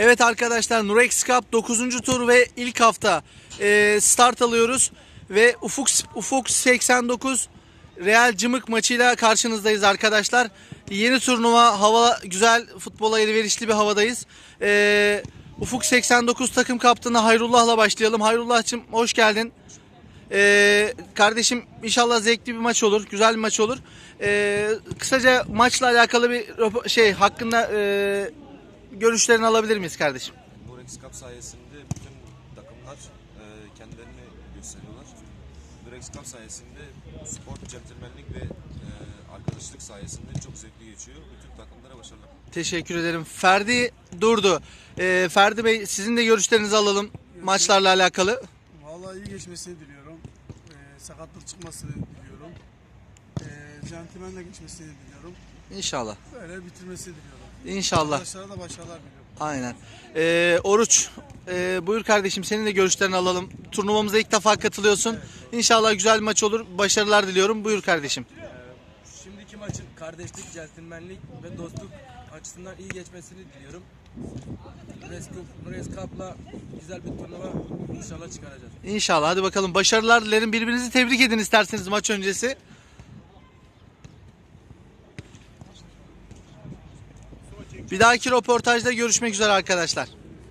Evet arkadaşlar Nurex Cup 9. tur ve ilk hafta e, start alıyoruz. Ve Ufuk, Ufuk 89 Real Cımık maçıyla karşınızdayız arkadaşlar. Yeni turnuva hava güzel futbola elverişli bir havadayız. E, Ufuk 89 takım kaptanı Hayrullah'la başlayalım. Hayrullah'cığım hoş geldin. Ee, kardeşim inşallah zevkli bir maç olur, güzel bir maç olur. Ee, kısaca maçla alakalı bir şey hakkında e, görüşlerini alabilir miyiz kardeşim? Borex Cup sayesinde bütün takımlar e, kendilerini gösteriyorlar. Borex Cup sayesinde spor, centilmenlik ve e, arkadaşlık sayesinde çok zevkli geçiyor. Bütün takımlara başarılar. Teşekkür ederim. Ferdi durdu. Ee, Ferdi Bey sizin de görüşlerinizi alalım maçlarla alakalı. Vallahi iyi geçmesini diliyorum. Ee, sakatlık çıkmasını diliyorum. Ee, centilmenle geçmesini diliyorum. İnşallah. Böyle bitirmesini diliyorum. İnşallah. Arkadaşlara da başarılar diliyorum. Aynen. Ee, Oruç, e, buyur kardeşim senin de görüşlerini alalım. Turnuvamıza ilk defa katılıyorsun. İnşallah güzel bir maç olur. Başarılar diliyorum. Buyur kardeşim. Şimdiki maçın kardeşlik, centilmenlik ve dostluk açısından iyi geçmesini diliyorum. Nures Cup- Cup'la güzel bir turnuva inşallah çıkaracağız. İnşallah. Hadi bakalım. Başarılar dilerim. Birbirinizi tebrik edin isterseniz maç öncesi. Bir dahaki röportajda görüşmek üzere arkadaşlar.